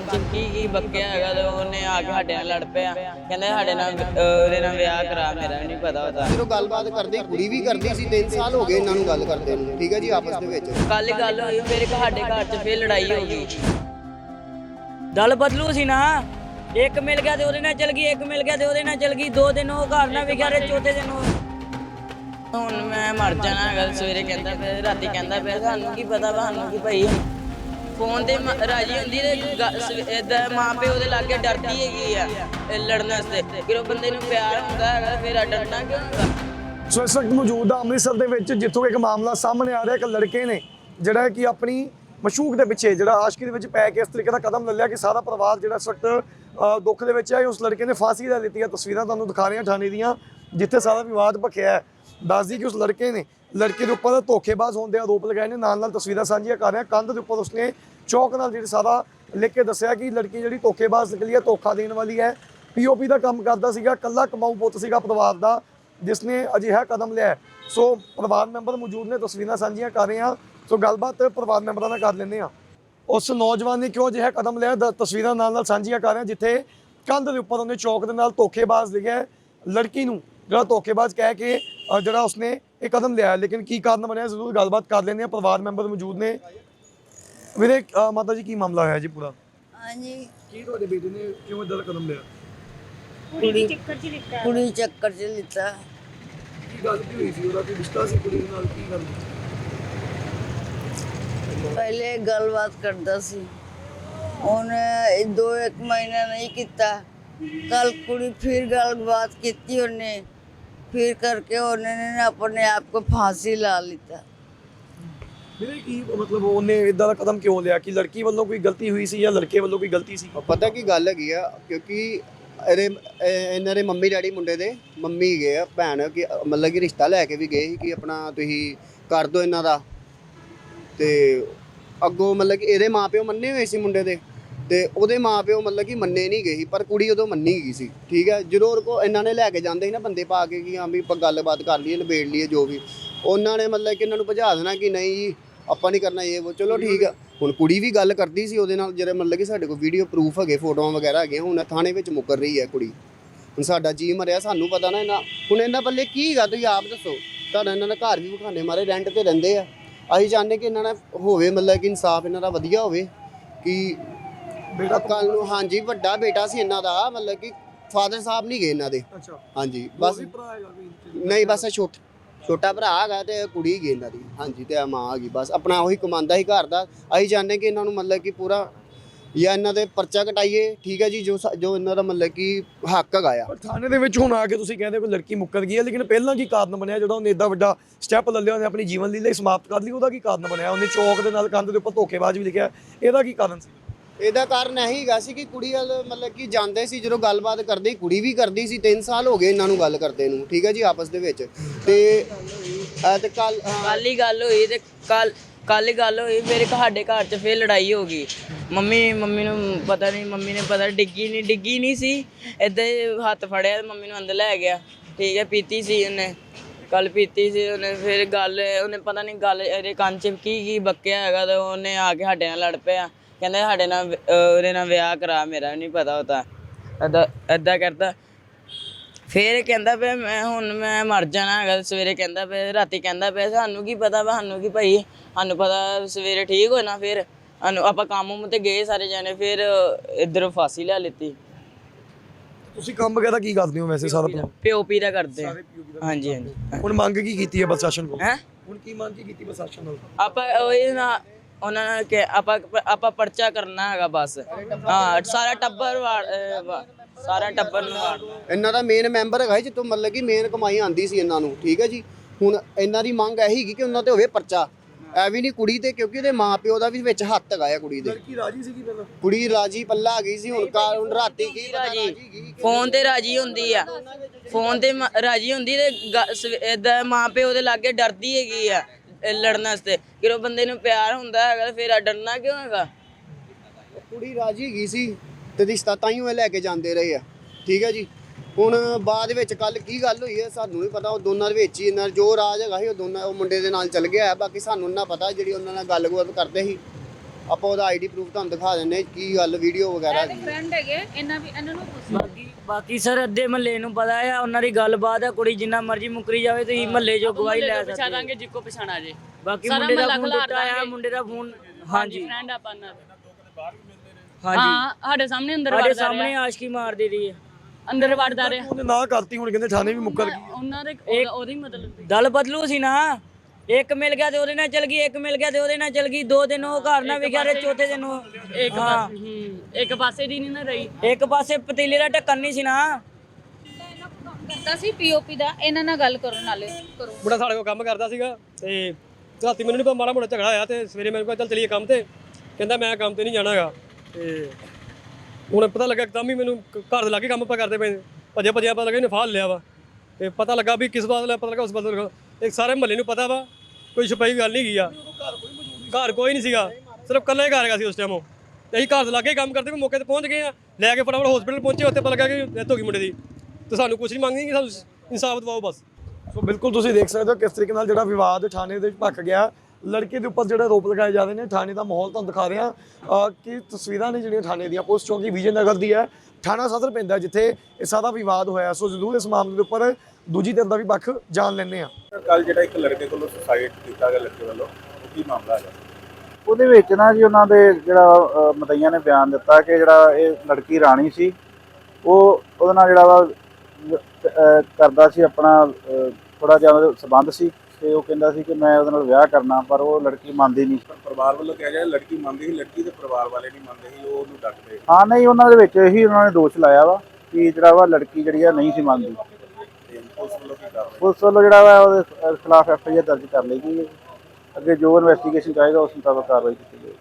ਚ ਕੀ ਕੀ ਬੱਕਿਆ ਹੈਗਾ ਤੇ ਉਹਨੇ ਆ ਕੇ ਸਾਡੇ ਨਾਲ ਲੜ ਪਿਆ। ਕਹਿੰਦੇ ਸਾਡੇ ਨਾਲ ਅਹ, ਉਹਦੇ ਨਾਲ ਵਿਆਹ ਕਰਾ ਮੇਰਾ ਨਹੀਂ ਪਤਾ ਉਹਦਾ। ਜਦੋਂ ਗੱਲਬਾਤ ਕਰਦੇ ਕੁੜੀ ਵੀ ਕਰਦੀ ਸੀ 3 ਸਾਲ ਹੋ ਗਏ ਇਹਨਾਂ ਨੂੰ ਗੱਲ ਕਰਦੇ ਨੂੰ। ਠੀਕ ਹੈ ਜੀ ਆਪਸ ਦੇ ਵਿੱਚ। ਕੱਲ ਹੀ ਗੱਲ ਹੋਈ ਫਿਰ ਸਾਡੇ ਘਰ 'ਚ ਫਿਰ ਲੜਾਈ ਹੋ ਗਈ। ਦਲ ਬਦਲੂ ਸੀ ਨਾ ਇੱਕ ਮਿਲ ਗਿਆ ਤੇ ਉਹਦੇ ਨਾਲ ਚਲ ਗਈ ਇੱਕ ਮਿਲ ਗਿਆ ਤੇ ਉਹਦੇ ਨਾਲ ਚਲ ਗਈ ਦੋ ਦਿਨ ਉਹ ਘਰ ਨਾਲ ਵਿਖਿਆ ਰਹੇ ਚੌਥੇ ਦਿਨ ਉਹ ਹੁਣ ਮੈਂ ਮਰ ਜਾਣਾ ਹੈਗਾ ਸਵੇਰੇ ਕਹਿੰਦਾ ਪਿਆ ਰਾਤੀ ਕਹਿੰਦਾ ਪਿਆ ਸਾਨੂੰ ਕੀ ਪਤਾ ਵਾ ਸਾਨੂੰ ਕੀ ਭਾਈ ਫੋਨ ਤੇ ਮ- ਰਾਜੀ ਹੁੰਦੀ ਤੇ ਇਦਾਂ ਮਾਂ ਦੇ ਲਾਗੇ ਡਰਦੀ ਹੈਗੀ ਆ ਇਹ ਲੜਨ ਵਾਸਤੇ। ਫਿਰ ਉਹ ਬੰਦੇ ਨੂੰ ਪਿਆਰ ਹੁੰਦਾ ਹੈਗਾ ਫਿਰ ਆ ਡਰਨਾ ਕਿਉਂ ਹੁੰਦਾ? ਸੋ ਇਸ ਵਕਤ ਮੌਜੂਦ ਆ ਅੰਮ੍ਰਿਤਸਰ ਦੇ ਵਿੱਚ ਜਿੱਥੋਂ ਇੱਕ ਮਾਮਲਾ ਸਾਹਮਣੇ ਆ ਰਿਹਾ ਇੱਕ ਲੜਕੇ ਨੇ ਜਿਹੜਾ ਕਿ ਆਪਣੀ ਮਸ਼ੂਕ ਦੇ ਪਿੱਛੇ ਜਿਹੜਾ ਆਸ਼ਕੀ ਦੇ ਵਿੱਚ ਪੈ ਕੇ ਇਸ ਤਰੀਕੇ ਦਾ ਕਦਮ ਲੈ ਲਿਆ ਕਿ ਸਾਰਾ ਪਰਿਵਾਰ ਜਿਹੜਾ ਇਸ ਵਕਤ ਅ, ਦੁੱਖ ਦੇ ਵਿੱਚ ਹੈ ਉਸ ਲੜਕੇ ਨੇ ਫਾਂਸੀ ਲੈ ਲਿੱਤੀ ਹੈ। ਤਸਵੀਰਾਂ ਤੁਹਾਨੂੰ ਦਿਖਾ ਰਹੇ ਹਾਂ ਥਾਣੇ ਦੀਆਂ ਜਿੱਥੇ ਸਾਰਾ ਵਿਵਾਦ ਭਖਿਆ ਹੈ। ਦੱਸਦੀ ਕਿ ਉਸ ਲੜਕੇ ਨੇ, ਲੜਕੇ ਦੇ ਉੱਪਰ ਧੋਖੇਬਾਜ਼ ਹੋਣ ਦੇ ਆਰੋਪ ਲਗਾਏ ਨੇ, ਨਾਲ ਨਾਲ ਤਸਵੀਰਾਂ ਸਾਂਝੀਆਂ ਕਰ ਰਿਹਾ। ਕੰਧ ਦੇ ਉੱਪਰ ਉਸਨੇ ਚੌਕ ਨਾਲ ਜਿਹੜੀ ਸਾਰਾ ਲਿਖ ਕੇ ਦੱਸਿਆ ਕਿ ਲੜਕੀ ਜਿਹੜੀ ਧੋਖੇਬਾਜ਼ ਨਿਕਲੀ ਹੈ, ਧੋਖਾ ਦੇਣ ਵਾਲੀ ਹੈ। ਪੀਓਪੀ ਦਾ ਕੰਮ ਕਰਦਾ ਸੀਗਾ ਕੱਲਾ ਕਮਾਊ ਪੁੱਤ ਸੀਗਾ ਪਰਿਵਾਰ ਦਾ ਜਿਸ ਨੇ ਅਜਿਹਾ ਕਦਮ ਲਿਆ ਸੋ ਪਰਿਵਾਰ ਮੈਂਬਰ ਮੌਜੂਦ ਨੇ, ਤਸਵੀਰਾਂ ਸਾਂਝੀਆਂ ਕਰ ਰਹੇ ਹਾਂ। ਸੋ ਗੱਲਬਾਤ ਪਰਿਵਾਰ ਮੈਂਬਰਾਂ ਨਾਲ ਕਰ ਲੈਂਦੇ ਹਾਂ। ਉਸ ਨੌਜਵਾਨ ਨੇ ਕਿਉਂ ਅਜਿਹਾ ਕਦਮ ਲਿਆ? ਦ- ਤਸਵੀਰਾਂ ਨਾਲ ਨਾਲ ਸਾਂਝੀਆਂ ਕਰ ਰਹੇ ਹਾਂ, ਜਿੱਥੇ ਕੰਧ ਦੇ ਉੱਪਰ ਉਹਨੇ ਚੌਕ ਦੇ ਨਾਲ ਧੋਖੇਬਾਜ਼ ਲਿਖਿਆ ਲੜਕੀ ਨੂੰ ਜਿਹੜਾ ਧੋਖੇਬਾਜ਼ ਕਹਿ ਕੇ ਜਿਹੜਾ ਉਸਨੇ ਇਹ ਕਦਮ ਲਿਆ ਹੈ। ਲੇਕਿਨ ਕੀ ਕਾਰਨ ਬਣਿਆ ਜ਼ਰੂਰ ਗੱਲਬਾਤ ਕਰ ਲੈਂਦੇ ਹਾਂ ਪਰਿਵਾਰ ਮੈਂਬਰ ਮੌਜੂਦ ਨੇ ਵੀਰੇ ਅ, ਮਾਤਾ ਜੀ ਕੀ ਮਾਮਲਾ ਹੋਇਆ ਜੀ ਪੂਰਾ ਹਾਂਜੀ ਕੀ ਤੁਹਾਡੇ ਬੇਟੇ ਨੇ ਕਿਉਂ ਇਦਾਂ ਦਾ ਕਦਮ ਲਿਆ ਕੁੜੀ ਕੁੜੀ ਚੱਕਰ ਚ ਲਿੱਤਾ ਕੀ ਗੱਲ ਕੀ ਹੋਈ ਸੀ ਉਹਦਾ ਕੋਈ ਰਿਸ਼ਤਾ ਸੀ ਕੁੜੀ ਨਾਲ ਕੀ ਗੱਲ ਪਹਿਲੇ ਗੱਲਬਾਤ ਕਰਦਾ ਸੀ ਉਹਨੇ ਦੋ ਇੱਕ ਮਹੀਨਾ ਨਹੀਂ ਕੀਤਾ ਕੱਲ ਕੁੜੀ ਫਿਰ ਗੱਲਬਾਤ ਕੀਤੀ ਉਹਨੇ ਫਿਰ ਕਰਕੇ ਉਹਨੇ ਨੇ ਆਪਣੇ ਆਪ ਕੋ ਫਾਂਸੀ ਲਾ ਲਿੱਤਾ ਵੀਰੇ ਕੀ ਮਤਲਬ ਉਹਨੇ ਇਦਾਂ ਦਾ ਕਦਮ ਕਿਉਂ ਲਿਆ ਕਿ ਲੜਕੀ ਵੱਲੋਂ ਕੋਈ ਗਲਤੀ ਹੋਈ ਸੀ ਜਾਂ ਲੜਕੇ ਵੱਲੋਂ ਕੋਈ ਗਲਤੀ ਸੀ ਪਤਾ ਕੀ ਗੱਲ ਹੈਗੀ ਆ ਕਿਉਂਕਿ ਇਹਦੇ ਇਹ- ਇਹਨਾਂ ਦੇ ਮੰਮੀ ਡੈਡੀ ਮੁੰਡੇ ਦੇ ਮੰਮੀ ਗਏ ਆ ਭੈਣ ਕਿ ਮਤਲਬ ਕਿ ਰਿਸ਼ਤਾ ਲੈ ਕੇ ਵੀ ਗਏ ਸੀ ਕਿ ਆਪਣਾ ਤੁਸੀਂ ਕਰ ਦਿਓ ਇਹਨਾਂ ਦਾ ਤੇ ਅੱਗੋਂ ਮਤਲਬ ਕਿ ਇਹਦੇ ਮਾਪਿਓ ਮੰਨੇ ਹੋਏ ਸੀ ਮੁੰਡੇ ਦੇ ਤੇ ਉਹਦੇ ਮਾਪਿਓ ਮਤਲਬ ਕਿ ਮੰਨੇ ਨਹੀਂ ਗਏ ਸੀ, ਪਰ ਕੁੜੀ ਉਦੋਂ ਮੰਨੀ ਗਈ ਸੀ, ਠੀਕ ਹੈ? ਜਦੋਂ ਉਹ ਕੋ ਇਹਨਾਂ ਨੇ ਲੈ ਕੇ ਜਾਂਦੇ ਸੀ ਨਾ ਬੰਦੇ ਪਾ ਕੇ ਕਿ ਹਾਂ ਵੀ ਆਪਾਂ ਗੱਲਬਾਤ ਕਰ ਲਈਏ, ਨਿਬੇੜ ਲਈਏ ਜੋ ਵੀ, ਉਹਨਾਂ ਨੇ ਮਤਲਬ ਕਿ ਇਹਨਾਂ ਨੂੰ ਭਜਾ ਦੇਣਾ ਕਿ ਨਹੀਂ ਜੀ, ਆਪਾਂ ਨਹੀਂ ਕਰਨਾ ਇਹ ਉਹ ਚਲੋ ਠੀਕ ਆ। ਹੁਣ ਕੁੜੀ ਵੀ ਗੱਲ ਕਰਦੀ ਸੀ ਉਹਦੇ ਨਾਲ, ਜਿਹੜੇ ਮਤਲਬ ਕਿ ਸਾਡੇ ਕੋਲ ਵੀਡੀਓ ਪ੍ਰੂਫ ਹੈਗੇ, ਫੋਟੋਆਂ ਵਗੈਰਾ ਹੈਗੀਆਂ, ਹੁਣ ਥਾਣੇ ਵਿੱਚ ਮੁਕਰ ਰਹੀ ਹੈ ਕੁੜੀ। ਹੁਣ ਸਾਡਾ ਜੀ ਮਰਿਆ, ਸਾਨੂੰ ਪਤਾ ਨਾ ਇਹਨਾਂ, ਹੁਣ ਇਹਨਾਂ ਪੱਲੇ ਕੀ ਗਾ, ਤੁਸੀਂ ਆਪ ਦੱਸੋ। ਤੁਹਾਡਾ ਇਹਨਾਂ ਦਾ ਘਰ ਵੀ ਵਿਖਾਣੇ ਮਾਰੇ ਰੈਂਟ ਤੇ ਰਹਿੰਦੇ ਆ। ਅਸੀਂ ਚਾਹੁੰਦੇ ਕਿ ਇਹਨਾਂ ਦਾ ਹੋਵੇ ਮਤਲਬ ਕਿ ਇਨਸਾਫ ਇਹਨਾਂ ਦਾ ਵਧੀਆ ਹੋਵੇ, ਕਿ ਬੇਟਾ ਕੱਲ ਨੂੰ ਹਾਂਜੀ ਵੱਡਾ ਬੇਟਾ ਸੀ ਇਹਨਾਂ ਦਾ ਮਤਲਬ ਕਿ ਫਾਦਰ ਸਾਹਿਬ ਨਹੀਂ ਗਏ ਇਹਨਾਂ ਦੇ। ਅੱਛਾ। ਹਾਂਜੀ ਬਸ ਭਰਾ ਹੈਗਾ ਕੋਈ ਨਹੀਂ ਬਸ ਇਹ ਛੋਟਾ ਛੋਟਾ ਭਰਾ ਹੈਗਾ ਤੇ ਕੁੜੀ ਗਈ ਇਹਨਾਂ ਦੀ। ਹਾਂਜੀ ਤੇ ਆ ਮਾਂ ਆ ਗਈ ਬਸ ਆਪਣਾ ਉਹੀ ਕਮਾਉਂਦਾ ਸੀ ਘਰ ਦਾ। ਅਸੀਂ ਚਾਹੁੰਦੇ ਕਿ ਇਹਨਾਂ ਨੂੰ ਮਤਲਬ ਕਿ ਪੂਰਾ ਜਾਂ ਇਹਨਾਂ ਦੇ ਪਰਚਾ ਕਟਾਈਏ ਠੀਕ ਹੈ ਜੀ ਜੋ ਸਾ- ਜੋ ਇਹਨਾਂ ਦਾ ਮਤਲਬ ਕਿ ਹੱਕ ਹੈਗਾ ਆ। ਪਰ ਥਾਣੇ ਦੇ ਵਿੱਚ ਹੁਣ ਆ ਕੇ ਤੁਸੀਂ ਕਹਿੰਦੇ ਕੋਈ ਲੜਕੀ ਮੁੱਕਰ ਗਈ ਹੈ ਲੇਕਿਨ ਪਹਿਲਾਂ ਕੀ ਕਾਰਨ ਬਣਿਆ ਜਿਹੜਾ ਉਹਨੇ ਏਡਾ ਵੱਡਾ ਸਟੈਪ ਲੈ ਲਿਆ ਉਹਨੇ ਆਪਣੀ ਜੀਵਨ ਲੀਲਾ ਹੀ ਸਮਾਪਤ ਕਰ ਲਈ ਉਹਦਾ ਕੀ ਕਾਰਨ ਬਣਿਆ? ਉਹਨੇ ਚੌਕ ਦੇ ਨਾਲ ਕੰਧ ਦੇ ਉੱਪਰ ਧੋਖੇਬਾਜ਼ ਵੀ ਲਿਖਿਆ ਇਹਦਾ ਕੀ ਕਾਰਨ ਸੀ? ਇਹਦਾ ਕਾਰਨ ਇਹੀ ਹੈਗਾ ਸੀ ਕਿ ਕੁੜੀ ਵਾਲ ਮਤਲਬ ਕਿ ਜਾਂਦੇ ਸੀ, ਜਦੋਂ ਗੱਲਬਾਤ ਕਰਦੇ, ਕੁੜੀ ਵੀ ਕਰਦੀ ਸੀ 3 ਸਾਲ ਹੋ ਗਏ ਇਹਨਾਂ ਨੂੰ ਗੱਲ ਕਰਦੇ ਨੂੰ, ਠੀਕ ਹੈ ਜੀ, ਆਪਸ ਦੇ ਵਿੱਚ। ਤੇ, ਅਹ, ਤੇ ਕੱਲ ਕੱਲ ਹੀ ਗੱਲ ਹੋਈ ਤੇ ਕੱਲ ਕੱਲ ਹੀ ਗੱਲ ਹੋਈ ਫਿਰ ਸਾਡੇ ਘਰ 'ਚ ਫਿਰ ਲੜਾਈ ਹੋ ਗਈ। ਮੰਮੀ ਮੰਮੀ ਨੂੰ ਪਤਾ ਨਹੀਂ, ਮੰਮੀ ਨੇ ਪਤਾ ਡਿੱਗੀ ਨਹੀਂ ਡਿੱਗੀ ਨਹੀਂ ਸੀ, ਏਦਾਂ ਹੀ ਹੱਥ ਫੜਿਆ ਤੇ ਮੰਮੀ ਨੂੰ ਅੰਦਰ ਲੈ ਗਿਆ, ਠੀਕ ਹੈ, ਪੀਤੀ ਸੀ ਉਹਨੇ ਕੱਲ ਪੀਤੀ ਸੀ ਉਹਨੇ, ਫਿਰ ਗੱਲ, ਉਹਨੇ ਪਤਾ ਨਹੀਂ ਗੱਲ, ਇਹਦੇ ਕੰਨ 'ਚ ਕੀ ਕੀ ਬੱਕਿਆ ਹੈਗਾ ਤੇ ਉਹਨੇ ਆ ਕੇ ਸਾਡੇ ਨਾਲ ਲੜ ਪਿਆ। ਕਹਿੰਦੇ ਸਾਡੇ ਨਾਲ ਉਹਦੇ ਨਾਲ ਵਿਆਹ ਕਰਾ ਮੇਰਾ ਨਹੀਂ ਪਤਾ ਉਹਦਾ ਏਦਾਂ ਏਦਾਂ ਕਰਦਾ ਫੇਰ ਕਹਿੰਦਾ ਪਿਆ ਮੈਂ ਹੁਣ ਮੈਂ ਮਰ ਜਾਣਾ ਹੈਗਾ ਸਵੇਰੇ ਕਹਿੰਦਾ ਪਿਆ ਰਾਤੀ ਕਹਿੰਦਾ ਪਿਆ ਸਾਨੂੰ ਕੀ ਪਤਾ ਵਾ ਸਾਨੂੰ ਕੀ ਭਾਈ ਸਾਨੂੰ ਪਤਾ ਸਵੇਰੇ ਠੀਕ ਹੋਣਾ ਫਿਰ। ਸਾਨੂੰ ਆਪਾਂ ਕੰਮ ਤੇ ਗਏ ਸਾਰੇ ਜਾਣੇ ਫਿਰ ਇੱਧਰੋਂ ਫਾਸੀ ਲੈ ਲਿੱਤੀ। ਤੁਸੀਂ ਕੰਮ ਵਗੈਰਾ ਕੀ ਕਰਦੇ ਹੋ ਵੈਸੇ ਸਾਰਾ? ਪਿਓਪੀ ਦਾ ਕਰਦੇ ਆ। ਹਾਂਜੀ ਹਾਂਜੀ। ਹੁਣ ਮੰਗ ਕੀ ਕੀਤੀ ਹੈ ਪ੍ਰਸ਼ਾਸਨ ਕੋਲ? ਹੈ? ਹੁਣ ਕੀ ਮੰਗ ਕੀ ਕੀਤੀ ਪ੍ਰਸ਼ਾਸਨ ਨਾਲ? ਆਪਾਂ ਉਹ ਨਾ ਉਹਨਾਂ ਨੇ ਕਿ ਆਪਾਂ ਆਪਾਂ ਪਰਚਾ ਕਰਨਾ ਹੈਗਾ ਬਸ। ਹਾਂ ਸਾਰਾ ਟੱਬਰ ਵਾੜ- ਅਹ ਵਾ- ਸਾਰਾ ਟੱਬਰ ਨੂੰ ਵਾੜਨਾ। ਇਹਨਾਂ ਦਾ ਮੇਨ ਮੈਂਬਰ ਹੈਗਾ ਜਿੱਥੋਂ ਮਤਲਬ ਕਿ ਮੇਨ ਕਮਾਈ ਆਂਦੀ ਸੀ ਇਹਨਾਂ ਨੂੰ ਠੀਕ ਹੈ ਜੀ? ਹੁਣ ਇਹਨਾਂ ਦੀ ਮੰਗ ਇਹੀ ਹੈਗੀ ਕਿ ਉਹਨਾਂ ਤੇ ਹੋਵੇ ਪਰਚਾ। ਐ ਵੀ ਨਹੀਂ ਕੁੜੀ ਤੇ ਕਿਉਂਕਿ ਉਹਦੇ ਮਾਪਿਓ ਦਾ ਵੀ ਵਿੱਚ ਹੱਥ ਹੈਗਾ ਆ ਕੁੜੀ ਦੇ। ਲੜਕੀ ਰਾਜੀ ਸੀਗੀ ਪਹਿਲਾਂ? ਕੁੜੀ ਰਾਜੀ ਪੱਲਾ ਆ ਗਈ ਸੀ ਹੁਣ ਕਾ ਹੁਣ ਰਾਤੀ ਕੀ ਪਤਾ ਰਾਜੀ ਫੋਨ ਤੇ ਰਾਜੀ ਹੁੰਦੀ ਆ। ਫੋਨ ਤੇ ਮ- ਰਾਜੀ ਹੁੰਦੀ ਤੇ ਇਦਾਂ ਮਾਂ ਪਿਓ ਦੇ ਲਾਗੇ ਡਰਦੀ ਹੈਗੀ ਆ। ਲੜਨ ਵਾਸਤੇ। ਕਿ ਉਹ ਬੰਦੇ ਨੂੰ ਪਿਆਰ ਹੁੰਦਾ ਹੈਗਾ ਫਿਰ ਡਰਨਾ ਕਿਉਂ ਹੈਗਾ? ਕੁੜੀ ਰਾਜੀ ਹੈਗੀ ਸੀ ਤੇ ਰਿਸ਼ਤਾ ਤਾਈਓ ਇਹ ਲੈ ਕੇ ਜਾਂਦੇ ਰਹੇ ਆ। ਠੀਕ ਹੈ ਜੀ? ਹੁਣ ਬਾਅਦ ਵਿੱਚ ਕੱਲ ਕੀ ਗੱਲ ਹੋਈ ਹੈ ਸਾਨੂੰ ਨਹੀਂ ਪਤਾ, ਉਹ ਦੋਨਾਂ ਦੇ ਵਿੱਚ ਹੀ ਇਹਨਾਂ ਜੋ ਰਾਜ ਹੈਗਾ ਸੀ, ਉਹ ਦੋਨਾਂ ਉਹ ਮੁੰਡੇ ਦੇ ਨਾਲ ਚੱਲ ਗਿਆ ਹੈ। ਬਾਕੀ ਸਾਨੂੰ ਨਾ ਪਤਾ ਜਿਹੜੀ ਉਹਨਾਂ ਨਾਲ ਗੱਲਬਾਤ ਕਰਦੇ ਸੀ। ਆਪਾਂ ਉਹਦਾ ਆਈਡੀ ਪ੍ਰੂਫ ਤੁਹਾਨੂੰ ਦਿਖਾ ਦਿੰਨੇ ਕੀ ਗੱਲ ਵੀਡੀਓ ਵਗੈਰਾ ਇਹਦੇ ਫਰੈਂਡ ਹੈਗੇ ਇਹਨਾਂ ਵੀ ਇਹਨਾਂ ਨੂੰ ਪੁੱਛੋ। ਬਾਕੀ ਬਾਕੀ ਸਰ ਅੱਧੇ ਮਹੱਲੇ ਨੂੰ ਪਤਾ ਆ ਉਹਨਾਂ ਦੀ ਗੱਲਬਾਤ ਆ ਕੁੜੀ ਜਿੰਨਾ ਮਰਜ਼ੀ ਮੁਕਰੀ ਜਾਵੇ ਤੁਸੀਂ ਮਹੱਲੇ ਜੋ ਗਵਾਹੀ ਲੈ ਸਕਦੇ ਦਾਂਗੇ ਜਿੱਕੋ ਪਛਾਣਾ ਜੇ। ਬਾਕੀ ਸਾਰਾ ਮੁੰਡੇ ਦਾ ਮਹੱਲਾ ਫੋਨ ਖਿਲਾਰ ਦਿੱਤਾ ਆ ਦਾਂਗੇ। ਮੁੰਡੇ ਦਾ ਫੋਨ ਹਾਂਜੀ ਹਾਂਜੀ। ਫਰੈਂਡ ਆਪਾਂ ਨਾਲ ਹਾਂਜੀ। ਹਾਂ ਸਾਡੇ ਸਾਹਮਣੇ ਅੰਦਰ ਸਾਡੇ ਵੜਦਾ ਸਾਹਮਣੇ ਰਿਹਾ। ਆਸ਼ਕੀ ਮਾਰਦੀ ਰਹੀ ਹੈ ਅੰਦਰ ਵੜਦਾ ਰਿਹਾ। ਉਹਨੇ ਨਾ ਕਰਤੀ ਹੁਣ ਕਹਿੰਦੇ ਥਾਣੇ ਵੀ ਮੁੱਕਰ ਗਈ ਉਹਨਾਂ ਦੇ ਉਹਦਾ- ਉਹਦੀ ਮਤਲਬ ਦਲ ਬਦਲੂ ਸੀ ਨਾ। ਇੱਕ ਮਿਲ ਗਿਆ ਤੇ ਉਹਦੇ ਨਾਲ ਚਲ ਗਈ ਇੱਕ ਮਿਲ ਗਿਆ ਤੇ ਉਹਦੇ ਨਾਲ ਚਲ ਗਈ ਦੋ ਦਿਨ ਉਹ ਘਰ ਨਾਲ ਵਿਖਿਆ ਰਹੇ ਚੌਥੇ ਦਿਨ ਉਹ ਇੱਕ ਹਾਂ। ਪਾਸੇ ਹੂੰ ਇੱਕ ਪਾਸੇ ਦੀ ਨਹੀਂ ਨਾ ਰਹੀ। ਇੱਕ ਪਾਸੇ ਪਤੀਲੇ ਦਾ ਢੱਕਣ ਨਹੀਂ ਸੀ ਨਾ। ਕਰਦਾ ਸੀ ਪੀਓਪੀ ਦਾ ਇਹਨਾਂ ਨਾਲ ਗੱਲ ਕਰੋ ਨਾਲੇ ਕਰੋ। ਮੁੰਡਾ ਸਾਡੇ ਕੋਲ ਕੰਮ ਕਰਦਾ ਸੀਗਾ ਤੇ ਰਾਤੀ ਮੈਨੂੰ ਨਹੀਂ ਪਤਾ ਮਾੜਾ ਮੋਟਾ ਝਗੜਾ ਆਇਆ ਤੇ ਸਵੇਰੇ ਮੈਨੂੰ ਕਿਹਾ ਚੱਲ ਚਲੀਏ ਕੰਮ ਤੇ। ਕਹਿੰਦਾ ਮੈਂ ਕੰਮ ਤੇ ਨਹੀਂ ਜਾਣਾਗਾ। ਤੇ ਹੁਣ ਪਤਾ ਲੱਗਾ ਇੱਕਦਮ ਹੀ ਮੈਨੂੰ ਘਰ ਦੇ ਲਾਗੇ ਕੰਮ ਪਾ ਕਰਦੇ ਪਏ ਨੇ। ਭੱਜੇ ਭੱਜਿਆ ਪਤਾ ਲੱਗਾ ਇਹਨੇ ਫਾਲ ਲਿਆ ਵਾ। ਤੇ ਪਤਾ ਲੱਗਾ ਵੀ ਕਿਸ ਬਾਤ ਦਾ ਪਤਾ ਲੱਗਾ ਉਸ ਬਾਤ ਦਾ ਇੱਕ ਸਾਰੇ ਮਹੱਲੇ ਨੂੰ ਪਤਾ ਵਾ ਕੋਈ ਛਪਾਈ ਗੱਲ ਨਹੀਂ ਗਈ ਆ। ਘਰ ਕੋਈ ਨਹੀਂ ਸੀਗਾ। ਸਿਰਫ ਇਕੱਲਾ ਹੀ ਘਰ ਹੈਗਾ ਸੀ ਉਸ ਟਾਈਮ ਉਹ। ਤੇ ਅਸੀਂ ਘਰ ਦੇ ਲਾਗੇ ਕੰਮ ਕਰਦੇ ਪਏ, ਮੌਕੇ ਤੇ ਪਹੁੰਚ ਗਏ ਆ। ਲੈ ਕੇ ਫਟਾਫਟ ਹਸਪੀਟਲ ਪਹੁੰਚੇ, ਉੱਥੇ ਪਤਾ ਲੱਗਾ ਕਿ ਡੈਥ ਹੋ ਗਈ ਮੁੰਡੇ ਦੀ। ਤੇ ਸਾਨੂੰ ਕੁਝ ਨਹੀਂ ਮੰਗਣੀ ਕਿ ਸਾਨੂੰ ਇਨਸਾਫ ਦਿਵਾਓ ਬਸ। ਸੋ ਬਿਲਕੁਲ ਤੁਸੀਂ ਦੇਖ ਸਕਦੇ ਹੋ ਕਿਸ ਤਰੀਕੇ ਨਾਲ ਜਿਹੜਾ ਵਿਵਾਦ ਥਾਣੇ ਦੇ ਵਿੱਚ ਭੱਖ ਗਿਆ। ਲੜਕੇ ਦੇ ਉੱਪਰ ਜਿਹੜਾ ਆਰੋਪ ਲਗਾਏ ਜਾ ਰਹੇ ਨੇ, ਥਾਣੇ ਦਾ ਮਾਹੌਲ ਤੁਹਾਨੂੰ ਦਿਖਾ ਰਿਹਾ ਅਹ ਕਿ ਤਸਵੀਰਾਂ ਨੇ ਜਿਹੜੀਆਂ ਥਾਣੇ ਦੀਆਂ? ਪੋਸਟ ਚੌਂਕੀ ਵਿਜੇ ਨਗਰ ਦੀ ਹੈ। ਥਾਣਾ ਸਦਰ ਪੈਂਦਾ ਜਿੱਥੇ ਇਹ ਸਾਰਾ ਵਿਵਾਦ ਹੋਇਆ। ਸੋ ਜ਼ਰੂਰ ਇਸ ਮਾਮਲੇ ਦੇ ਉੱਪਰ ਦੂਜੀ ਦਿਨ ਦਾ ਵੀ ਪੱਖ ਜਾਣ ਲੈਣੇ ਆ ਕੱਲ ਜਿਹੜਾ ਇੱਕ ਲੜਕੇ ਕੋਲੋਂ ਸੁਸਾਈਡ ਕੀਤਾ ਗਿਆ ਲੜਕੇ ਵੱਲੋਂ ਉਹ ਕੀ ਮਾਮਲਾ ਹੈ ਉਹਦੇ ਵਿੱਚ ਨਾ ਜੀ ਉਹਨਾਂ ਦੇ ਜਿਹੜਾ ਮਦਈਆਂ ਨੇ ਬਿਆਨ ਦਿੱਤਾ ਕਿ ਜਿਹੜਾ ਇਹ ਲੜਕੀ ਰਾਣੀ ਸੀ ਉਹ ਉਹਦੇ ਨਾਲ ਜਿਹੜਾ ਵਾ ਕਰਦਾ ਸੀ ਆਪਣਾ ਥੋੜਾ ਜਿਹਾ ਸਬੰਧ ਸੀ ਤੇ ਉਹ ਕਹਿੰਦਾ ਸੀ ਕਿ ਮੈਂ ਉਹਦੇ ਨਾਲ ਵਿਆਹ ਕਰਨਾ ਪਰ ਉਹ ਲੜਕੀ ਮੰਨਦੀ ਨਹੀਂ। ਪਰ ਪਰਿਵਾਰ ਵੱਲੋਂ ਕਿਹਾ ਗਿਆ ਲੜਕੀ ਮੰਨਦੀ ਸੀ ਲੜਕੀ ਦੇ ਪਰਿਵਾਰ ਵਾਲੇ ਨਹੀਂ ਮੰਨਦੇ ਸੀ ਉਹ ਉਹਨੂੰ ਡੱਕਦੇ। ਹਾਂ ਨਹੀਂ ਉਹਨਾਂ ਦੇ ਵਿੱਚ ਇਹੀ ਉਹਨਾਂ ਨੇ ਦੋਸ਼ ਲਾਇਆ ਵਾ ਕਿ ਜਿਹੜਾ ਵਾ ਲੜਕੀ ਜਿਹੜੀ ਆ ਨਹੀਂ ਸੀ ਮੰਨਦੀ। ਪੁਲਿਸ ਵੱਲੋਂ ਜਿਹੜਾ ਵਾ ਉਹਦੇ ਖਿਲਾਫ ਐਫ ਆਈ ਆਰ ਦਰਜ ਕਰ ਲਈ ਗਈ ਹੈ। ਅੱਗੇ ਜੋ ਇਨਵੈਸਟੀਗੇਸ਼ਨ ਚਾਹੀਦਾ ਉਸ ਮੁਤਾਬਕ ਕਾਰਵਾਈ ਕੀਤੀ ਜਾਵੇਗੀ